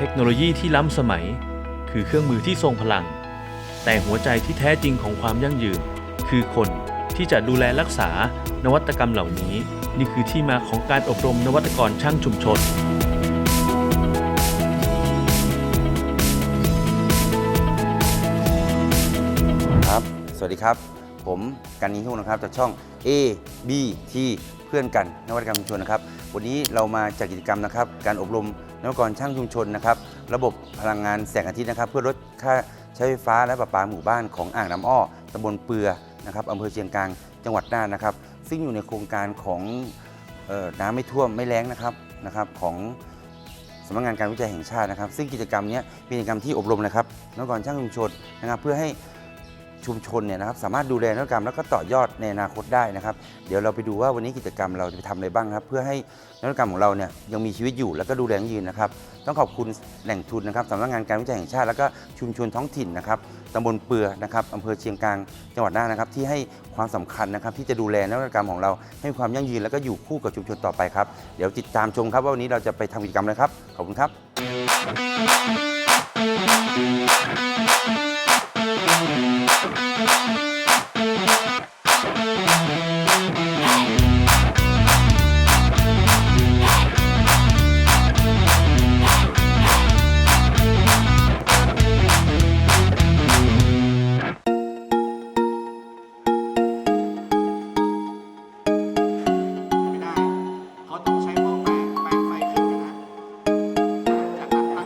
เทคโนโลยีที่ล้ำสมัย คือเครื่องมือที่ทรงพลัง แต่หัวใจที่แท้จริงของความยั่งยืน คือคนที่จะดูแลรักษานวัตกรรมเหล่านี้ นี่คือที่มาของการอบรมนวัตกรช่างชุมชน ครับ สวัสดีครับ ผมกันนิฮุนะครับจากช่อง A B T เพื่อนกันนวัตกรรมชุมชนนะครับ วันนี้เรามาจัดกิจกรรมนะครับ การอบรม นวัตกรช่างชุมชนนะครับ ระบบพลังงานแสงอาทิตย์นะครับ เพื่อลดค่าใช้ไฟฟ้าและประปาหมู่บ้านของอ่างน้ำอ้อตำบลเปือนะครับอำเภอเชียงกลางจังหวัดน่านนะครับ ซึ่งอยู่ในโครงการของออน้ำไม่ท่วมไม่แล้งนะครับนะครับของสำนักงานการวิจัยแห่งชาตินะครับ ซึ่งกิจกรรมนี้เป็นกิจกรรมที่อบรมนะครับนวัตกรช่างชุมชนนะครับ เพื่อให้ ชุมชนเนี่ยนะครับสามารถดูแลนวัตกรรมแล้วก็ต่อยอดในอนาคตได้นะครับ เดี๋ยวเราไปดูว่าวันนี้กิจกรรมเราจะไปทำอะไรบ้างครับ เพื่อให้นวัตกรรมของเราเนี่ยยังมีชีวิตอยู่แล้วก็ดูแลยั่งยืนนะครับ ต้องขอบคุณแหล่งทุนนะครับสำนักงานการวิจัยแห่งชาติ แล้วก็ชุมชนท้องถิ่นนะครับตำบลเปือนะครับอำเภอเชียงกลางจังหวัดน่านนะครับที่ให้ความสำคัญนะครับที่จะดูแลนวัตกรรมของเรา ให้มีความยั่งยืนแล้วก็อยู่คู่กับชุมชนต่อไปครับเดี๋ยวติดตามชมครับว่าวันนี้เราจะไปทำกิจกรรมอะไรครับขอบคุณครับ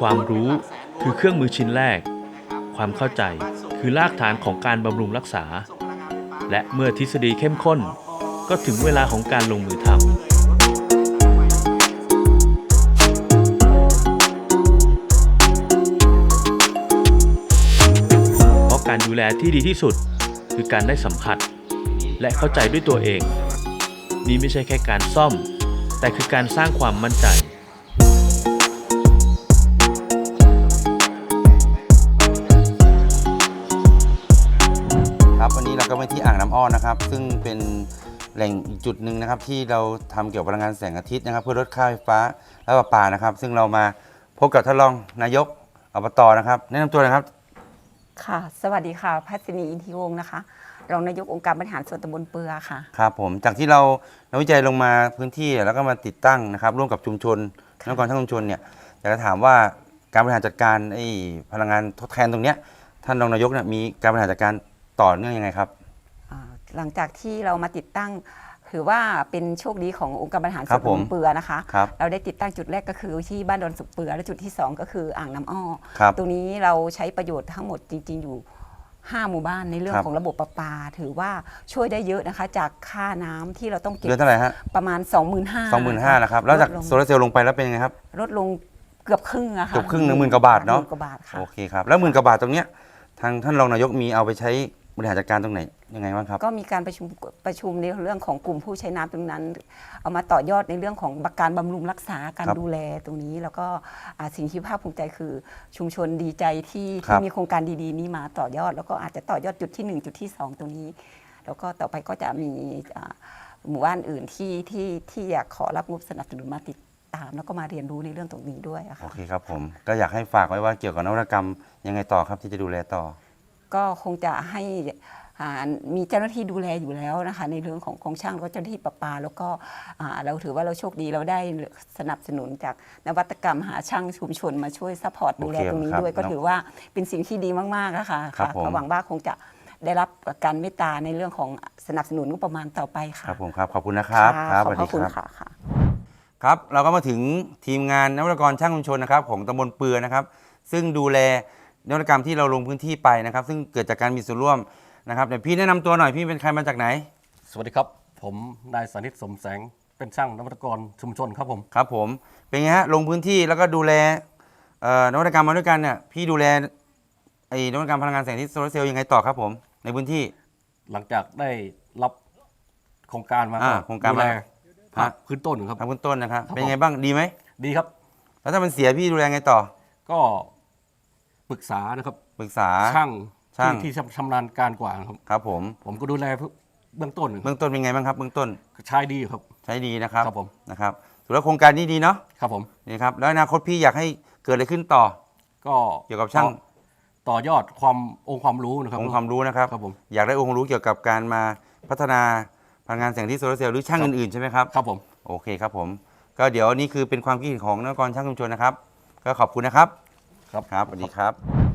ความรู้คือเครื่องมือชิ้นแรก ความเข้าใจคือรากฐานของการบำรุงรักษาส่งพลังงานไฟฟ้าและเมื่อทฤษฎีเข้มข้น ก็ถึงเวลาของการลงมือทำเพราะการดูแลที่ดีที่สุดคือการได้สัมผัส และเข้าใจด้วยตัวเอง นี่ไม่ใช่แค่การซ่อม แต่คือการสร้างความมั่นใจ ก็มาที่อ่างน้ำอ้อนะครับ ซึ่งเป็นแหล่งอีกจุดหนึ่งนะครับ ที่เราทำเกี่ยวกับพลังงานแสงอาทิตย์นะครับ เพื่อลดค่าไฟฟ้าและประปานะครับ ซึ่งเรามาพบกับท่านรองนายกอบตนะครับ แนะนำตัวหนะครับ ค่ะ สวัสดีค่ะพัชนีอินทิวงศ์นะคะรองนายกองค์การบริหารส่วนตำบลเปือค่ะครับผมจากที่เรานักวิจัยลงมาพื้นที่แล้วก็มาติดตั้งนะครับ ร่วมกับชุมชนนักกรทั้งชุมชนเนี่ยอยากจะถามว่าการบริหารจัดการไอ้พลังงานทดแทนตรงเนี้ยท่านรองนายกเนี่ยมีการบริหารจัดการต่อเนื่องยังไงครับอ่า หลังจากที่เรามาติดตั้ง ถือว่าเป็นโชคดีขององค์การบริหารครัส่วบนผมตำบลเปือนะคะ ครับ เราได้ติดตั้งจุดแรกก็คือที่บ้านดอนสุกเปือและจุดที่สองก็คืออ่างน้ำอ้อ ครับ ตรงนี้เราใช้ประโยชน์ทั้งหมดจริง ๆ อยู่ 5 หมู่บ้านในเรื่องครับ ของระบบประปา ถือว่าช่วยได้เยอะนะคะ จากค่าน้ำที่เราต้องเก็บเดือนเท่าไหร่ฮะประมาณ 25,000สองหมื่นห้านะครับ แล้วจากลดลงโซลาร์เซลล์ลงไปแล้วเป็นยังไงครับ ลดลงเกือบครึ่งอะค่ะเกือบครึ่งหนึ่งหมื่นกว่าบาทเนอะ หมื่กว่าบาทค่ะ โอเคครับ แล้วหมื่นกว่าบาทตรงเนี้ยทางท่านรองนายกมีเอาไปใช้บ ริหารจัดการตรงไหนยังไงบ้างครับ ก็มีการประชุมประชุมในเรื่องของกลุ่มผู้ใช้น้ำตรงนั้น เอามาต่อยอดในเรื่องของการบำรุงรักษาการครับดูแลตรงนี้ แล้วก็อ่าสิ่งที่ภาคภูมิใจคือชุมชนดีใจที่ครัที่บมีโครงการดีๆ นี้มาต่อยอด แล้วก็อาจจะต่อยอดจุดที่ 1 จุดที่ 2 ตรงนี้ แล้วก็ต่อไปก็จะมีอ่าหมู่บ้านอื่นที่ที่ที่อยากขอรับงบสนับสนุนมาติดตามแล้วก็มาเรียนรู้ในเรื่องตรงนี้ด้วยอะโอค่ะเคครับผมก็อยากให้ฝากไว้ว่าเกี่ยวกับนวัตกรรมยังไงต่อครับที่จะดูแลต่อ ก็คงจะให้อ่ามีเจ้าหน้าที่ดูแลอยู่แล้วนะคะในเรื่องของของช่างแล้วก็เจ้าหน้าที่ประปา แล้วก็อ่าเราถือว่าเราโชคดีเราได้สนับสนุนจากนวัตกรรมหาช่างชุมชนมาช่วยซัพพอร์ตดูแลโอเคตรงนี้ครับด้วยก็เนอะถือว่าเป็นสิ่งที่ดีมากๆนะคะครับค่ะผมก็หวังว่าคงจะได้รับการเมตตาในเรื่องของสนับสนุนงบประมาณต่อไปค่ะครับผมครับขอบคุณนะครับค่ะสขอบวัสพดีระคุณครับค่ะค่ะครับเราก็มาถึงทีมงานนวัตกรช่างชุมชนนะครับ ของตำบลเปือนะครับ ซึ่งดูแล นวัตกรรมที่เราลงพื้นที่ไปนะครับ ซึ่งเกิดจากการมีส่วนร่วมนะครับเดี๋ยวพี่แนะนำตัวหน่อยพี่เป็นใครมาจากไหน สวัสดีครับ ผมนายสานิตสมแสงเป็นช่างนวัตกรชุมชนครับผม ครับผมเป็นไงฮะลงพื้นที่แล้วก็ดูแลเอ่อนวัตกรรมมาด้วยกันเนี่ยพี่ดูแลไอ้นวัตกรรมพลังงานแสงอาทิตย์โซลาร์เซลล์ยังไงต่อครับผม ในพื้นที่ หลังจากได้รับโครงการมาอ่าก็โครงการดูแลมาภาคพื้นต้นครับทำพื้นต้นนะครับครับ เป็นยังไงบ้างดีไหมดีครับ แล้วถ้ามันเสียพี่ดูแลไงต่อ ก็ ปรึกษานะครับปรึกษา ช่างช่าง ที่ที่ชำนาญการกว่าครับ ครับผม ผมก็ดูแลเบื้องต้นเบื้องต้นเป็นไงบ้างครับเบื้องต้นใช้ดีครับ ใช้ดีนะครับครับผม นะครับถือว่าโครงการนี้ดีเนาะครับผม นี่ครับแล้วอนาคตพี่อยากให้เกิดอะไรขึ้นต่อ ก็เกี่ยวกับช่าง ต่อต่อยอดความองค์ความรู้นะครับ องค์ความรู้นะครับ ครับผมอยากได้องค์ความรู้เกี่ยวกับการมาพัฒนาพลังงานแสงอาที่โซลาร์เซลล์หรือช่างอื่นๆใช่ไหมครับ ครับผม โอเคครับผม ก็เดี๋ยวนี่คือเป็นความคิดเห็นของนักกรช่างชุมชนนะครับ ก็ขอบคุณนะครับ ครับครับสวัสดีครับ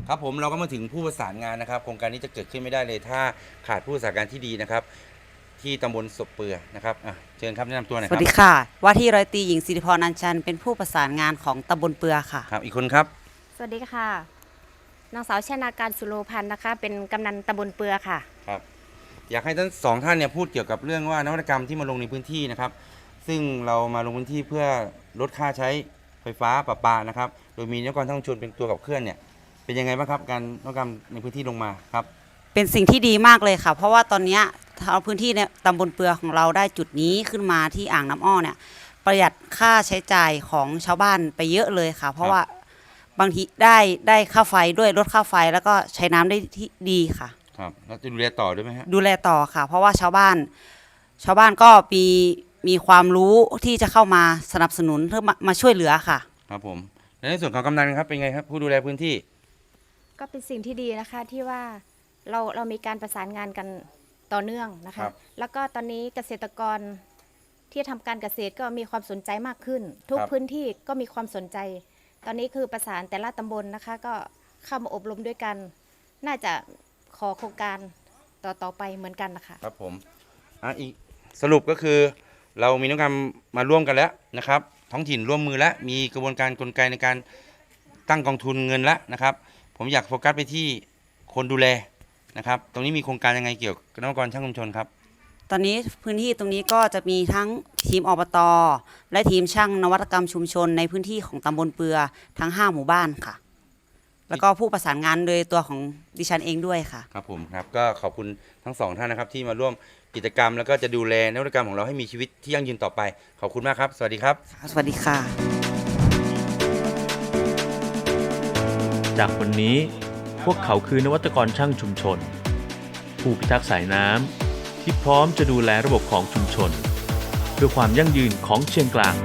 ครับผมเราก็มาถึงผู้ประสานงานนะครับ โครงการนี้จะเกิดขึ้นไม่ได้เลย ถ้าขาดผู้ประสานงานที่ดีนะครับ ที่ตำบลศพเปือนะครับอะเชิญครับแนะนำตัวหน่อยสครัวับสดีค่ะ ว่าที่ร้อยตรีหญิงสิริพรนันชัน เป็นผู้ประสานงานของตำบลเปือค่ะ ครับ อีกคนครับสวัสดีค่ะนางสาวชนาการสุโลพันธ์นะคะ เป็นกำนันตำบลเปือค่ะ ครับ อยากให้ทั้งสองท่านเนี่ยพูดเกี่ยวกับเรื่องว่านวัตกรรมที่มาลงในพื้นที่นะครับ ซึ่งเรามาลงพื้นที่เพื่อลดค่าใช้ไฟฟ้าประปานะครับ โดยมีนวัตกรรมช่างชุมชนเป็นตัวกับเคลื่อนเนี่ยเป็นยังไงบ้างครับการนวัตกรรมในพื้นที่ลงมาครับ เป็นสิ่งที่ดีมากเลยค่ะ เพราะว่าตอนเนี้ยทางพื้นที่เนี่ยตำบลเปือของเราได้จุดนี้ขึ้นมาที่อ่างน้ำอ้อเนี่ยประหยัดค่าใช้จ่ายของชาวบ้านไปเยอะเลยค่ะ เพราะว่าบางทีได้ได้ค่าไฟด้วยลดค่าไฟแล้วก็ใช้น้ำได้ที่ดีค่ะ ครับแล้วจะดูแลต่อด้วยไหมฮะดูแลต่อค่ะ เพราะว่าชาวบ้าน ชาวบ้านก็มีมีความรู้ที่จะเข้ามาสนับสนุนเพื่อมามาช่วยเหลือค่ะ ครับผม และในส่วนของกำนันครับเป็นไงครับ ผู้ดูแลพื้นที่ ก็เป็นสิ่งที่ดีนะคะที่ว่าเราเรามีการประสานงานกันต่อเนื่องนะครัคะ บแล้วก็ตอนนี้เกษตรกรที่ทำการเกษตรก็มีความสนใจมากขึ้น ทุกครับพื้นที่ก็มีความสนใจ ตอนนี้คือประสานแต่ละตำบลนะคะ ก็เข้ามาอบรมด้วยกัน น่าจะขอโครงการต่อต่อไปเหมือนกันนะคะครับผมอะอีกสรุปก็คือเรามีนวัตกรรมมาร่วมกันแล้วนะครับ ท้องถิ่นร่วมมือแล้วมีกระบวนการกลไกในการตั้งกองทุนเงินแล้วนะครับ ผมอยากโฟกัสไปที่คนดูแลนะครับ ตรงนี้มีโครงการยังไงเกี่ยวกับนวัตกรช่างชุมชนครับ ตอนนี้พื้นที่ตรงนี้ก็จะมีทั้งทีมอบตและทีมช่างนวัตกรรมชุมชนในพื้นที่ของตำบลเปือทั้ง 5 หมู่บ้านค่ะ แล้วก็ผู้ประสานงานโดยตัวของดิฉันเองด้วยค่ะ ครับผมครับก็ขอบคุณทั้งสองท่านนะครับที่มาร่วม กิจกรรม แล้วก็จะดูแลนวัตกรรมของเราให้มีชีวิตที่ยั่งยืนต่อไป ขอบคุณมากครับ สวัสดีครับ สวัสดีค่ะ จากวันนี้พวกเขาคือนวัตกรช่างชุมชน ผู้พิทักษ์สายน้ำที่พร้อมจะดูแลระบบของชุมชน เพื่อความยั่งยืนของเชียงกลาง